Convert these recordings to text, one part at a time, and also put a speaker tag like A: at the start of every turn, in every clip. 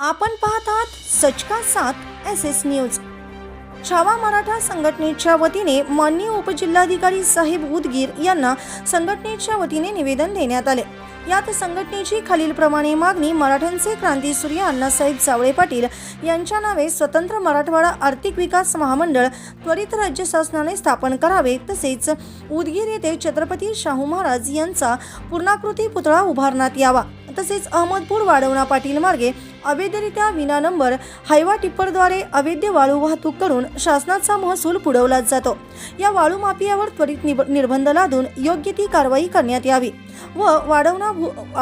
A: आपण पाहत आहात सचका सात S S news Chhava Maratha संघटनेच्या वतीने माननीय उपजिल्हाधिकारी साहेब उदगीर यांना संघटनेच्या वतीने निवेदन देण्यात आले. यात संघटनेची खालीलप्रमाणे मागणी मराठ्यांचे क्रांतीसूर्य अण्णासाहेब जावळे पाटील यांच्या नावे स्वतंत्र मराठवाडा आर्थिक विकास महामंडळ त्वरित राज्य शासनाने स्थापन करावे तसेच उदगीर येथे छत्रपती शाहू महाराज यांचा पूर्णाकृती पुतळा उभारण्यात यावा तसेच अहमदपूर वाढवणा पाटील मार्गे अवैधरित्या विना नंबर हायवा टिप्परद्वारे अवैध वाळू वाहतूक करून शासनाचा महसूल पुरवला जातो. या वाळू माफियावर त्वरित निब- निर्बंध लादून योग्य ती कारवाई करण्यात यावी व वाढवणा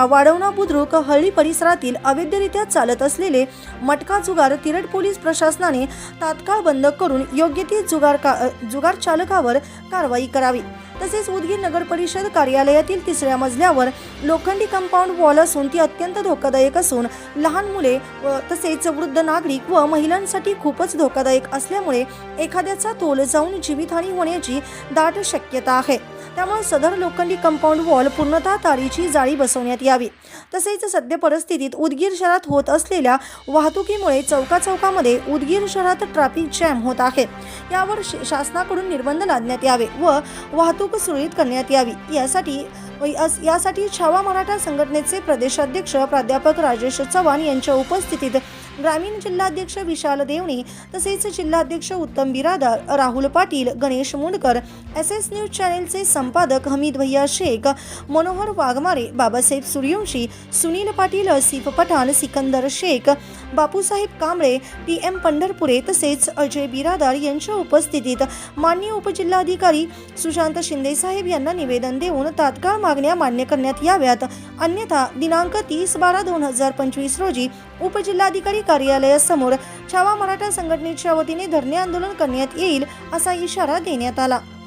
A: वाढवणा बुद्रुक हळ्ळी परिसरातील अवैधरित्या चालत असलेले मटका जुगार तिरड पोलीस प्रशासनाने तात्काळ बंद करून योग्य ती जुगार का जुगार चालकावर कारवाई करावी. तसेच उदगीर नगर परिषद कार्यालयातील तिसऱ्या मजल्यावर लोखंडी कंपाऊंड वॉल असून ती अत्यंत धोकादायक असून लहान मुले व तसेच वृद्ध नागरिक व महिलांसाठी खूपच धोकादायक असल्यामुळे एखाद्याचा तोल जाऊन जीवितहानी होण्याची दाट शक्यता आहे. त्यामुळे सदर लोखंडी कंपाऊंड वॉल पूर्णतः तारीची जाळी बसवण्यात यावी. तसेच सद्य परिस्थितीत उदगीर शहरात होत असलेल्या वाहतुकीमुळे चौका चौकामध्ये उदगीर शहरात ट्रॅफिक जॅम होत आहे. यावर श- शासनाकडून निर्बंध लादण्यात यावे व वाहतूक सुरळीत करण्यात यावी. यासाठी यासाठी छावा मराठा संघटनेचे प्रदेशाध्यक्ष प्राध्यापक राजेश चव्हाण यांच्या उपस्थितीत ग्रामीण जिल्हाध्यक्ष विशाल देवणी तसेच जिल्हाध्यक्ष Uttam Biradar Rahul Patil Ganesh Mundkar S S news चॅनेलचे संपादक हमीद भैया शेख मनोहर वाघमारे बाबासाहेब सूर्यवंशी सुनील पाटील असिफ पठाण सिकंदर शेख बापूसाहेब कांबळे टी एम पंढरपुरे तसेच अजय बिरादार यांच्या उपस्थितीत मान्य उपजिल्हाधिकारी सुशांत शिंदेसाहेब यांना निवेदन देऊन तात्काळ मागण्या मान्य करण्यात याव्यात. अन्यथा दिनांक तीस बारा दोन हजार पंचवीस रोजी उपजिल्हाधिकारी कार्यालयासमोर छावा मराठा संघटनेच्या वतीने धरणे आंदोलन करण्यात येईल असा इशारा देण्यात आला.